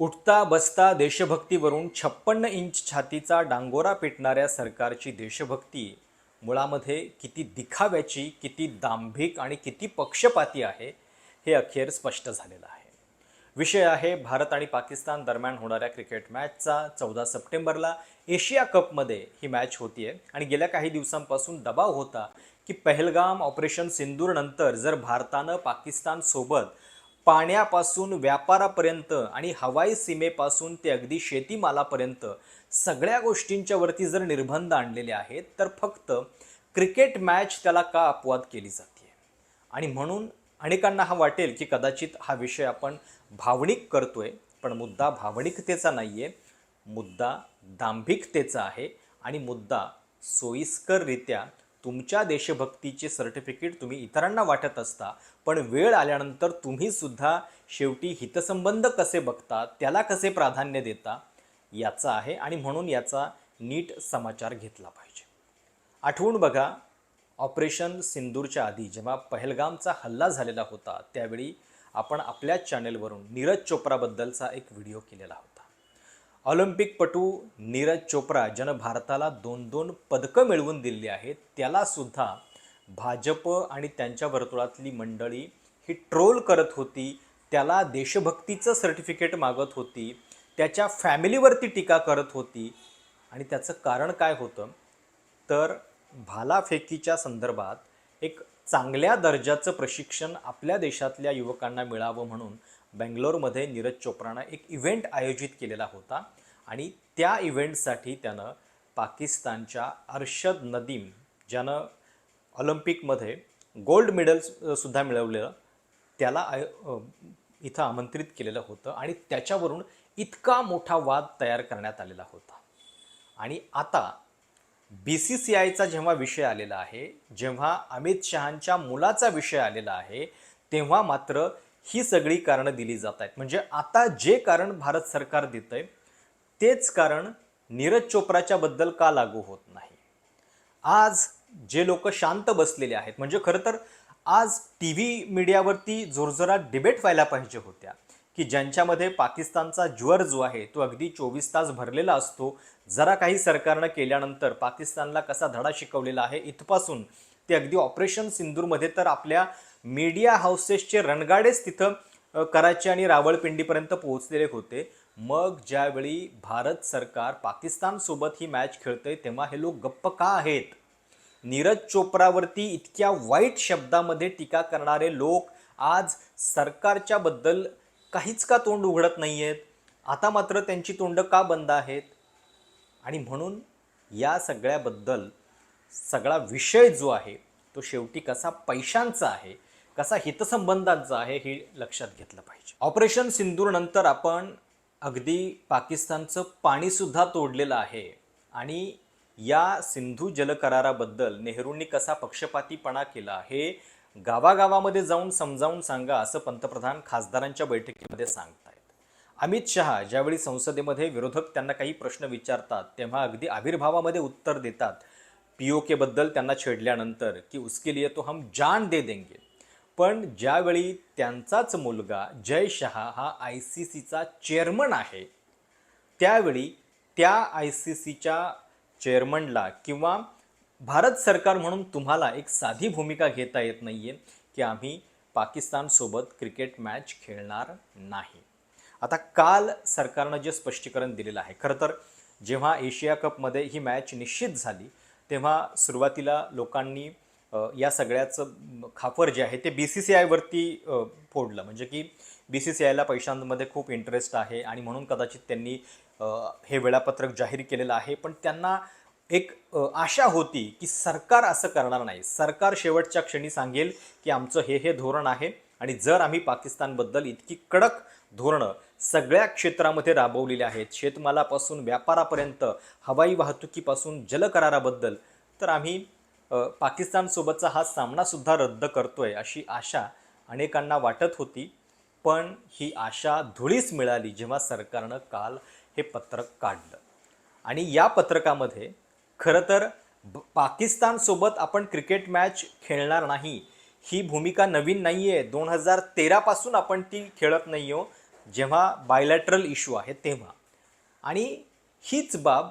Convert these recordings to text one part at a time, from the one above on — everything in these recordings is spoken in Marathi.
उठता बसता देशभक्तीवरून छप्पन्न इंच छातीचा डांगोरा पेटणाऱ्या सरकारची देशभक्ती. मुळामध्ये किती दिखाव्याची किती दांभिक आणि किती पक्षपाती आहे हे अखेर स्पष्ट झालेलं आहे. विषय आहे भारत आणि पाकिस्तान दरम्यान होणाऱ्या क्रिकेट मॅचचा. चौदा सप्टेंबरला एशिया कपमध्ये ही मॅच होतीये आणि गेल्या काही दिवसांपासून दबाव होता की पहलगाम ऑपरेशन सिंदूरनंतर जर भारतानं पाकिस्तानसोबत पाण्यापासून व्यापारापर्यंत आणि हवाई सीमेपासून ते अगदी शेतीमालापर्यंत सगळ्या गोष्टींच्या वरती जर निर्बंध आणलेले आहेत तर फक्त क्रिकेट मॅच त्याला का अपवाद केली जाते आणि म्हणून अनेकांना हा वाटेल की कदाचित हा विषय आपण भावनिक करतोय पण मुद्दा भावनिकतेचा नाही आहे मुद्दा दांभिकतेचा आहे आणि मुद्दा सोयीस्कररित्या तुमच्या देशभक्तीचे सर्टिफिकेट तुम्ही इतरांना वाटत असता पण वेळ आल्यानंतर तुम्ही सुद्धा शेवटी हितसंबंध कसे बघता त्याला कसे प्राधान्य देता याचा आहे आणि म्हणून याचा नीट समाचार घेतला पाहिजे. आठवून बघा ऑपरेशन सिंदूरच्या आधी जेव्हा पहलगामचा हल्ला झालेला होता त्यावेळी आपण आपल्याच चॅनेलवरून नीरज चोप्राबद्दलचा एक व्हिडिओ केलेला होता. ऑलिम्पिकपटू नीरज चोप्रा ज्यानं भारताला दोन दोन पदकं मिळवून दिली आहेत त्यालासुद्धा भाजप आणि त्यांच्या वर्तुळातली मंडळी ही ट्रोल करत होती. त्याला देशभक्तीचं सर्टिफिकेट मागत होती. त्याच्या फॅमिलीवरती टीका करत होती. आणि त्याचं कारण काय होतं? तर भालाफेकीच्या संदर्भात एक चांगल्या दर्जाचं प्रशिक्षण आपल्या देशातल्या युवकांना मिळावं म्हणून बेंगलोरमध्ये नीरज चोप्रानं एक इव्हेंट आयोजित केलेला होता आणि त्या इव्हेंटसाठी त्यानं पाकिस्तानच्या अर्शद नदीम ज्यानं ऑलिम्पिकमध्ये गोल्ड मेडल सुद्धा मिळवलेलं त्याला आय इथं आमंत्रित केलेलं होतं आणि त्याच्यावरून इतका मोठा वाद तयार करण्यात आलेला होता. आणि आता बी सी सी आयचा जेव्हा विषय आलेला आहे जेव्हा अमित शहांच्या मुलाचा विषय आलेला आहे तेव्हा मात्र ही सगळी कारणं दिली जात आहेत. म्हणजे आता जे कारण भारत सरकार देतंय तेच कारण नीरज चोप्राच्या बद्दल का लागू होत नाही? आज जे लोक शांत बसलेले आहेत म्हणजे खरं तर आज टी व्ही मीडियावरती जोरजोरात डिबेट व्हायला पाहिजे होत्या की ज्यांच्यामध्ये पाकिस्तानचा ज्वर जो आहे तो अगदी चोवीस तास भरलेला असतो. जरा काही सरकारनं केल्यानंतर पाकिस्तानला कसा धडा शिकवलेला आहे इथपासून ते अगदी ऑपरेशन सिंदूरमध्ये तर आपल्या मीडिया हाऊसेसचे रणगाडेच तिथं कराची आणि रावळपिंडीपर्यंत पोहोचलेले होते. मग ज्यावेळी भारत सरकार पाकिस्तानसोबत ही मॅच खेळते तेव्हा हे लोक गप्प का आहेत? नीरज चोप्रावरती इतक्या वाईट शब्दामध्ये टीका करणारे लोक आज सरकारच्या बद्दल काहीच का तोंड उघडत नाही आहेत आता मात्र त्यांची तोंड का बंद आहेत? आणि म्हणून या सगळ्याबद्दल सगळा विषय जो आहे तो शेवटी कसा पैशांचा आहे कसा हितसंबंधांचा आहे हे लक्षात घेतलं पाहिजे. ऑपरेशन सिंदूर नंतर आपण अगदी पाकिस्तानचं पाणीसुद्धा तोडलेलं आहे आणि या सिंधू जलकराराबद्दल नेहरूंनी कसा पक्षपातीपणा केला हे गावागावामध्ये जाऊन समजावून सांगा असं पंतप्रधान खासदारांच्या बैठकीमध्ये सांगतायत. अमित शहा ज्यावेळी संसदेमध्ये विरोधक त्यांना काही प्रश्न विचारतात तेव्हा अगदी आविर्भावामध्ये उत्तर देतात. पी ओ केबद्दल त्यांना छेडल्यानंतर की उसके लिए तो हम जान दे देंगे. पण ज्यावेळी त्यांचाच मुलगा जय शहा हा आय सी सीचा चेअरमन आहे त्यावेळी त्या आय सी सीच्या चेअरमनला किंवा भारत सरकार म्हणून तुम्हाला एक साधी भूमिका घेता येत नाही आहे की आम्ही पाकिस्तानसोबत क्रिकेट मॅच खेळणार नाही. आता काल सरकारनं जे स्पष्टीकरण दिलेलं आहे खरं तर जेव्हा एशिया कपमध्ये ही मॅच निश्चित झाली तेव्हा सुरुवातीला लोकांनी या सगळ्याचं खापर जे आहे ते बी सी सी आयवरती फोडलं. म्हणजे की बी सी सी आयला पैशांमध्ये खूप इंटरेस्ट आहे आणि म्हणून कदाचित त्यांनी हे वेळापत्रक जाहीर केलेलं आहे. पण त्यांना एक आशा होती की सरकार असं करणार नाही. सरकार शेवटच्या क्षणी सांगेल की आमचं हे हे धोरण आहे आणि जर आम्ही पाकिस्तानबद्दल इतकी कडक धोरणं सगळ्या क्षेत्रामध्ये राबवलेली आहेत शेतमालापासून व्यापारापर्यंत हवाई वाहतुकीपासून जलकराराबद्दल तर आम्ही पाकिस्तानसोबतचा हा सामनासुद्धा रद्द करतोय अशी आशा अनेकांना वाटत होती. पण ही आशा धुळीस मिळाली जेव्हा सरकारनं काल हे पत्रक काढलं. आणि या पत्रकामध्ये खरं तर पाकिस्तानसोबत आपण क्रिकेट मॅच खेळणार नाही ही भूमिका नवीन नाही आहे दोन हजार तेरापासून आपण ती खेळत नाही हो जेव्हा बायलॅटरल इश्यू आहे तेव्हा. आणि हीच बाब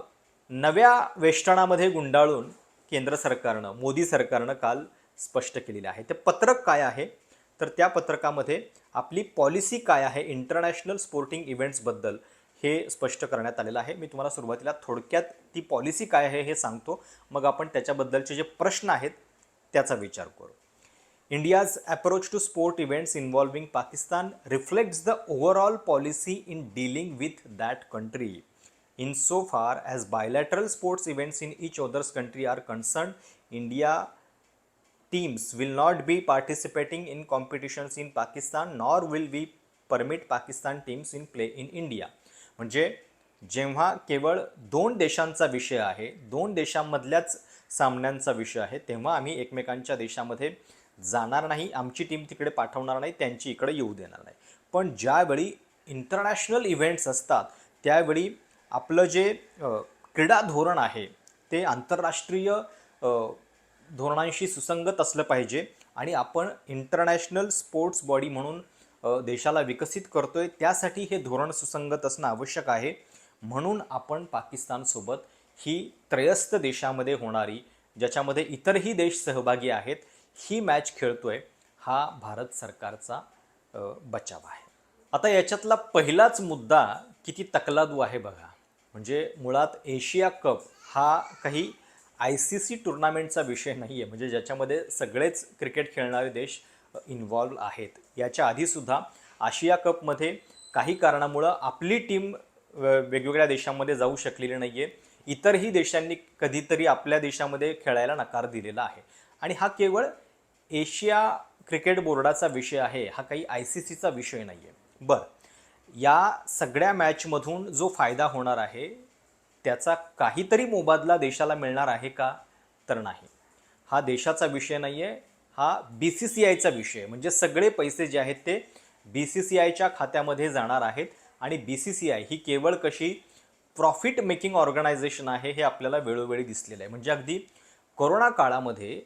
नव्या वेष्टणामध्ये गुंडाळून केंद्र सरकारनं मोदी सरकारनं काल स्पष्ट केलेलं आहे. ते पत्रक काय आहे? तर त्या पत्रकामध्ये आपली पॉलिसी काय आहे? इंटरनॅशनल स्पोर्टिंग इव्हेंट्सबद्दल हे स्पष्ट करण्यात आलेलं आहे. मी तुम्हाला सुरुवातीला थोडक्यात ती पॉलिसी काय आहे हे सांगतो. मग आपण त्याच्याबद्दलचे जे प्रश्न आहेत त्याचा विचार करू. India's approach to sport events involving Pakistan reflects the overall policy in dealing with that country in so far as bilateral sports events in each other's country are concern India teams will not be participating in competitions in Pakistan nor will we permit Pakistan teams in play in India म्हणजे जेव्हा केवळ दोन देशांचा विषय आहे दोन देशांमधल्याच सामन्यांचा विषय आहे तेव्हा आम्ही एकमेकांच्या देशामध्ये जाणार नाही आमची टीम तिकडे पाठवणार नाही त्यांची इकडे येऊ देणार नाही पण ज्यावेळी इंटरनॅशनल इव्हेंट्स असतात त्यावेळी आपलं जे क्रीडा धोरण आहे ते आंतरराष्ट्रीय धोरणांशी सुसंगत असलं पाहिजे आणि आपण इंटरनॅशनल स्पोर्ट्स बॉडी म्हणून देशाला विकसित करतो आहे त्यासाठी हे धोरण सुसंगत असणं आवश्यक आहे. म्हणून आपण पाकिस्तानसोबत ही त्रयस्थ देशामध्ये होणारी ज्याच्यामध्ये इतरही देश सहभागी आहेत ही मॅच खेळतोय हा भारत सरकारचा बचाव आहे. आता याच्यातला पहिलाच मुद्दा किती तकलादू आहे बघा. म्हणजे मुळात एशिया कप हा काही आय सी सी टुर्नामेंटचा विषय नाही आहे. म्हणजे ज्याच्यामध्ये सगळेच क्रिकेट खेळणारे देश इन्व्हॉल्व आहेत. याच्या आधीसुद्धा आशिया कपमध्ये काही कारणामुळं आपली टीम वेगवेगळ्या देशांमध्ये जाऊ शकलेली नाही आहे इतरही देशांनी कधीतरी आपल्या देशामध्ये खेळायला नकार दिलेला आहे. आणि हा केवळ एशिया क्रिकेट बोर्डाचा विषय आहे. हा काही आय सी सीचा विषय नाही आहे बरं. या सगळ्या मॅचमधून जो फायदा होणार आहे त्याचा काहीतरी मोबदला देशाला मिळणार आहे का? तर नाही. हा देशाचा विषय नाही आहे हा बी सी सी आयचा विषय. आहे. म्हणजे सगळे पैसे जे आहेत ते बी सी सी आयच्या खात्यामध्ये जाणार आहेत आणि बी सी सी आय ही केवळ कशी प्रॉफिट मेकिंग ऑर्गनायझेशन आहे हे आपल्याला वेळोवेळी दिसलेलं आहे. म्हणजे अगदी कोरोना काळामध्ये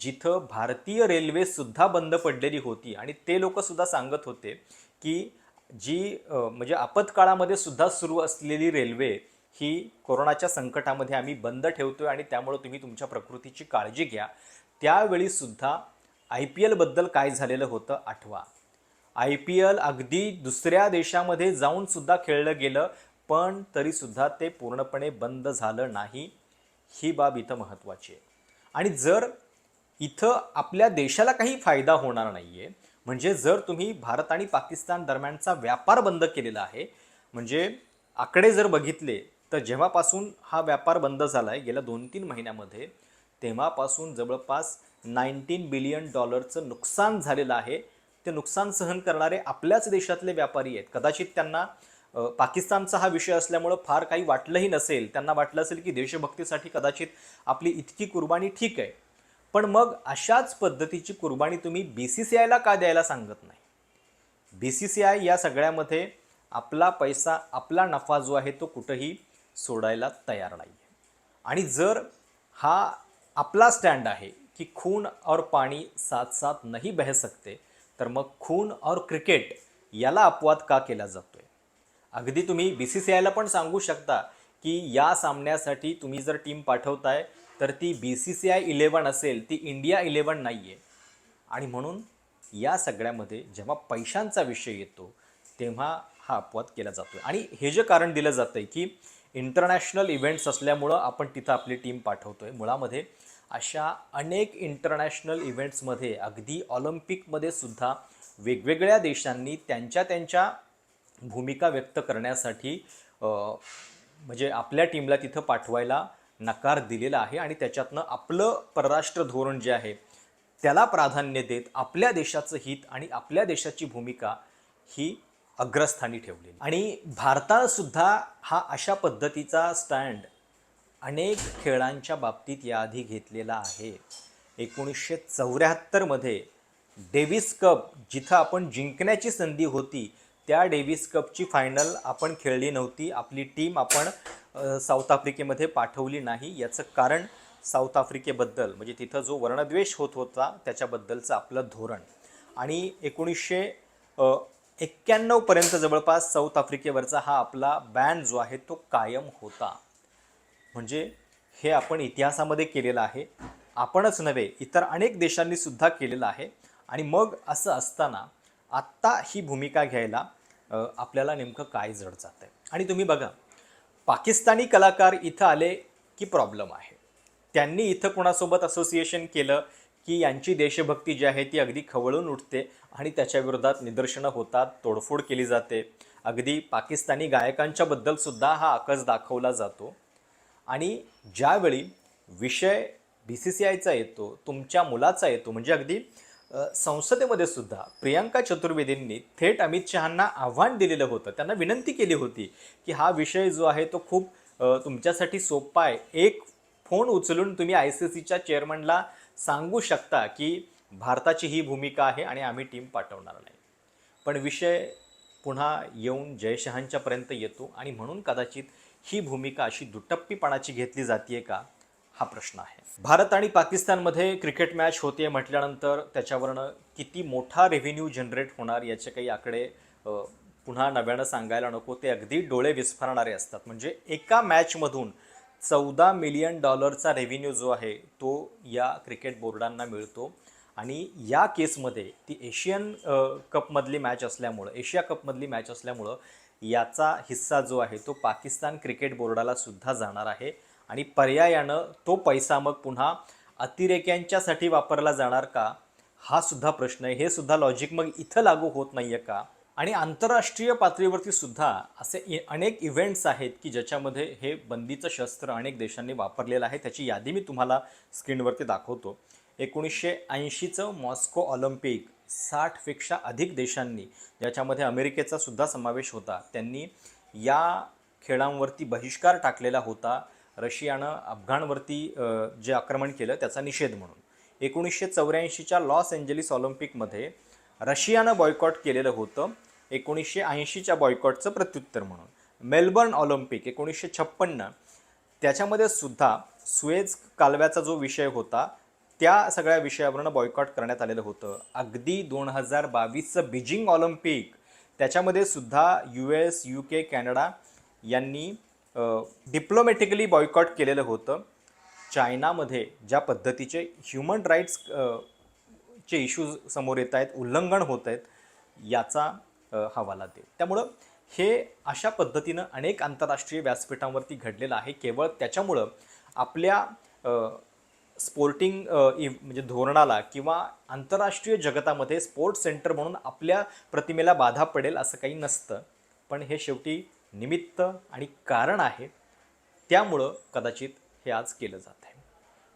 जिथं भारतीय रेल्वेसुद्धा बंद पडलेली होती आणि ते लोकसुद्धा सांगत होते की जी म्हणजे आपत्काळामध्ये सुद्धा सुरू असलेली रेल्वे ही कोरोनाच्या संकटामध्ये आम्ही बंद ठेवतोय आणि त्यामुळे तुम्ही तुमच्या प्रकृतीची काळजी घ्या. त्यावेळी सुद्धा आय पी एलबद्दल काय झालेलं होतं आठवा. आय पी एल अगदी दुसऱ्या देशामध्ये जाऊन सुद्धा खेळलं गेलं पण तरीसुद्धा ते पूर्णपणे बंद झालं नाही. ही बाब इथं महत्त्वाची आहे. आणि जर इथं आपल्या देशाला काही फायदा होणार नाही आहे म्हणजे जर तुम्ही भारत आणि पाकिस्तान दरम्यानचा व्यापार बंद केलेला आहे म्हणजे आकडे जर बघितले तर जेव्हापासून हा व्यापार बंद झाला आहे गेल्या दोन तीन महिन्यामध्ये तेव्हापासून जवळपास नाईन्टीन बिलियन डॉलरचं नुकसान झालेलं आहे. ते नुकसान सहन करणारे आपल्याच देशातले व्यापारी आहेत. कदाचित त्यांना पाकिस्तानचा हा विषय असल्यामुळं फार काही वाटलंही नसेल. त्यांना वाटलं असेल की देशभक्तीसाठी कदाचित आपली इतकी कुर्बानी ठीक आहे. पण मग अशाच पद्धतीची कुर्बानी तुम्ही बी सी सी आयला का द्यायला सांगत नाही? बी सी सी आय या सगळ्यामध्ये आपला पैसा आपला नफा जो आहे तो कुठंही सोडायला तयार नाही आहे आणि जर हा आपला स्टँड आहे की खून और पाणी साथ साथ नाही बह सकते तर मग खून और क्रिकेट याला अपवाद का केला जातोय? अगदी तुम्ही बी सी सी आयला पण सांगू शकता की या सामन्यासाठी तुम्ही जर टीम पाठवताय तर ती B C C I eleven असेल ती इंडिया इलेवन नाही आहे आणि म्हणून या सगळ्यामध्ये जेव्हा पैशांचा विषय येतो तेव्हा हा अपवाद केला जातो आणि हे जे कारण दिलं जातं आहे की इंटरनॅशनल इव्हेंट्स असल्यामुळं आपण तिथं आपली टीम पाठवतो आहे मुळामध्ये अशा अनेक इंटरनॅशनल इव्हेंट्समध्ये अगदी ऑलिम्पिकमध्ये सुद्धा वेगवेगळ्या देशांनी त्यांच्या त्यांच्या भूमिका व्यक्त करण्यासाठी म्हणजे आपल्या टीमला तिथं पाठवायला नकार दिलेला आहे आणि त्याच्यातनं आपलं परराष्ट्र धोरण जे आहे त्याला प्राधान्य देत आपल्या देशाचं हित आणि आपल्या देशाची भूमिका ही अग्रस्थानी ठेवलेली. आणि भारतासुद्धा हा अशा पद्धतीचा स्टँड अनेक खेळांच्या बाबतीत याआधी घेतलेला आहे. एकोणीसशे चौऱ्याहत्तरमध्ये डेव्हिस कप जिथं आपण जिंकण्याची संधी होती त्या डेव्हिस कपची फायनल आपण खेळली नव्हती. आपली टीम आपण साऊथ आफ्रिकेमध्ये पाठवली नाही. याचं कारण साऊथ आफ्रिकेबद्दल म्हणजे तिथं जो वर्णद्वेष होत होता त्याच्याबद्दलचं आपलं धोरण. आणि एकोणीसशे एक्क्याण्णवपर्यंत जवळपास साऊथ आफ्रिकेवरचा हा आपला बॅन जो आहे तो कायम होता. म्हणजे हे आपण इतिहासामध्ये केलेलं आहे. आपणच नव्हे इतर अनेक देशांनी सुद्धा केलेलं आहे. आणि मग असं असताना आत्ता ही भूमिका घ्यायला आपल्याला नेमकं काय जड जात आहे आणि तुम्ही बघा पाकिस्तानी कलाकार इथं आले की प्रॉब्लेम आहे. त्यांनी इथं कोणासोबत असोसिएशन केलं की यांची देशभक्ती जी आहे ती अगदी खवळून उठते आणि त्याच्या विरोधात निदर्शनं होतात तोडफोड केली जाते. अगदी पाकिस्तानी गायकांच्याबद्दलसुद्धा सुद्धा हा आकस दाखवला जातो. आणि ज्यावेळी विषय बी सी सी आयचा येतो तुमच्या मुलाचा येतो म्हणजे अगदी संसदेमध्ये सुद्धा प्रियांका चतुर्वेदींनी थेट अमित शहांना आव्हान दिलेलं होतं. त्यांना विनंती केली होती की हा विषय जो आहे तो खूप तुमच्यासाठी सोपा आहे. एक फोन उचलून तुम्ही आय सी सीच्या चेअरमनला सांगू शकता की भारताची ही भूमिका आहे आणि आम्ही टीम पाठवणार नाही. पण विषय पुन्हा येऊन जयशहांच्यापर्यंत येतो आणि म्हणून कदाचित ही भूमिका अशी दुटप्पीपणाची घेतली जाते का? हा प्रश्न आहे. भारत आणि पाकिस्तानमध्ये क्रिकेट मॅच होते म्हटल्यानंतर त्याच्यावरनं किती मोठा रेव्हेन्यू जनरेट होणार याचे काही आकडे पुन्हा नव्यानं सांगायला नको. ते अगदी डोळे विस्फारणारे असतात. म्हणजे एका मॅचमधून चौदा मिलियन डॉलरचा रेव्हेन्यू जो आहे तो या क्रिकेट बोर्डांना मिळतो. आणि या केसमध्ये ती एशियन कपमधली मॅच असल्यामुळं एशिया कपमधली मॅच असल्यामुळं याचा हिस्सा जो आहे तो पाकिस्तान क्रिकेट बोर्डाला सुद्धा जाणार आहे. आणि पर्यायानं तो पैसा मग पुन्हा अतिरेक्यांच्यासाठी वापरला जाणार का? हा सुद्धा प्रश्न आहे. हे सुद्धा लॉजिक मग इथं लागू होत नाही आहे का? आणि आंतरराष्ट्रीय पातळीवरती सुद्धा असे अनेक इव्हेंट्स आहेत की ज्याच्यामध्ये हे बंदीचं शस्त्र अनेक देशांनी वापरलेलं आहे. त्याची यादी मी तुम्हाला स्क्रीनवरती दाखवतो. एकोणीसशे ऐंशीचं मॉस्को ऑलिम्पिक साठपेक्षा अधिक देशांनी ज्याच्यामध्ये अमेरिकेचा सुद्धा समावेश होता त्यांनी या खेळांवरती बहिष्कार टाकलेला होता. रशियानं अफगाणवरती जे आक्रमण केलं त्याचा निषेध म्हणून. एकोणीसशे चौऱ्याऐंशीच्या लॉस एंजलिस ऑलिम्पिकमध्ये रशियानं बॉयकॉट केलेलं होतं. एकोणीसशे ऐंशीच्या बॉयकॉटचं प्रत्युत्तर म्हणून. मेलबर्न ऑलिम्पिक एकोणीसशे छप्पन्न त्याच्यामध्ये सुद्धा सुएज कालव्याचा जो विषय होता त्या सगळ्या विषयावरनं बॉयकॉट करण्यात आलेलं होतं. अगदी दोन हजार बावीसचं बीजिंग ऑलिम्पिक त्याच्यामध्ये सुद्धा U S U K Canada यांनी डिप्लोमॅटिकली बॉयकॉट केलेलं होतं. चायनामध्ये ज्या पद्धतीचे ह्युमन राईट्स चे इश्यूज समोर येत आहेत उल्लंघन होत आहेत याचा हवाला दे त्यामुळं हे अशा पद्धतीनं अनेक आंतरराष्ट्रीय व्यासपीठांवरती घडलेलं आहे. केवळ त्याच्यामुळं आपल्या स्पोर्टिंग इव्ह म्हणजे धोरणाला किंवा आंतरराष्ट्रीय जगतामध्ये स्पोर्ट्स सेंटर म्हणून आपल्या प्रतिमेला बाधा पडेल असं काही नसतं. पण हे शेवटी निमित्त आणि कारण आहे त्यामुळं कदाचित हे आज केलं जात आहे.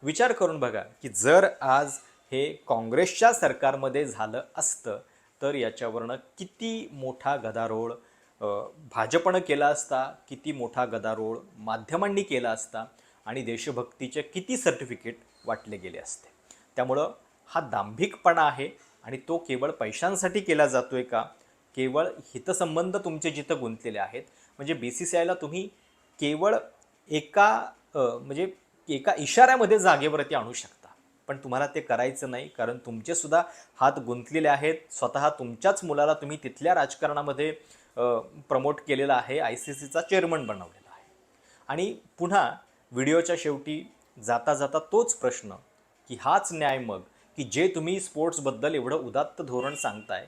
विचार करून बघा की जर आज हे काँग्रेसच्या सरकारमध्ये झालं असतं तर याच्यावरनं किती मोठा गदारोळ भाजपनं केला असता किती मोठा गदारोळ माध्यमांनी केला असता आणि देशभक्तीचे किती सर्टिफिकेट वाटले गेले असते. त्यामुळं हा दांभिकपणा आहे आणि तो केवळ पैशांसाठी केला जातो आहे का? केवळ हितसंबंध तुमचे जिथं गुंतलेले आहेत म्हणजे बी सी सी आयला तुम्ही केवळ एका म्हणजे एका इशाऱ्यामध्ये जागेवरती आणू शकता. पण तुम्हाला ते करायचं नाही कारण तुमचेसुद्धा हात गुंतलेले आहेत स्वतः तुमच्याच मुलाला तुम्ही तिथल्या राजकारणामध्ये प्रमोट केलेला आहे आय सी सीचा चेअरमन बनवलेला आहे. आणि पुन्हा व्हिडिओच्या शेवटी जाता जाता तोच प्रश्न की हाच न्याय मग की जे तुम्ही स्पोर्ट्सबद्दल एवढं उदात्त धोरण सांगताय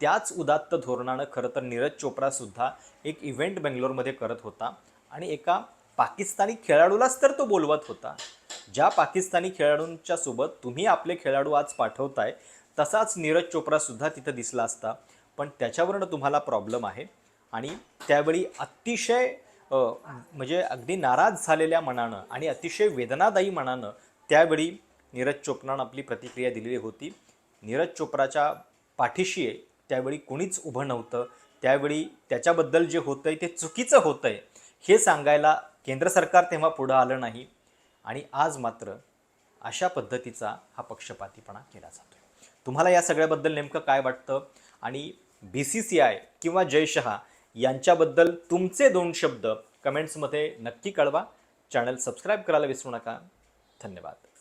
त्याच उदात्त धोरणानं खरं तर नीरज चोप्रासुद्धा एक इव्हेंट बेंगलोरमध्ये करत होता. आणि एका पाकिस्तानी खेळाडूलाच तर तो बोलवत होता. ज्या पाकिस्तानी खेळाडूंच्या सोबत तुम्ही आपले खेळाडू आज पाठवताय तसाच नीरज चोप्रासुद्धा तिथं दिसला असता. पण त्याच्यावरनं तुम्हाला प्रॉब्लेम आहे. आणि त्यावेळी अतिशय म्हणजे अगदी नाराज झालेल्या मनानं आणि अतिशय वेदनादायी मनानं त्यावेळी नीरज चोप्रानं आपली प्रतिक्रिया दिलेली होती. नीरज चोप्राच्या पाठीशी त्यावेळी कोणीच उभं नव्हतं. त्यावेळी त्याच्याबद्दल जे होतं आहे ते चुकीचं होतं आहे हे सांगायला केंद्र सरकार तेव्हा पुढं आलं नाही आणि आज मात्र अशा पद्धतीचा हा पक्षपातीपणा केला जातो आहे तुम्हाला या सगळ्याबद्दल नेमकं काय वाटतं? आणि बी सी सी आय किंवा जय शहा यांच्याबद्दल तुमचे दोन शब्द कमेंट्समध्ये नक्की कळवा. चॅनल सबस्क्राईब करायला विसरू नका. धन्यवाद.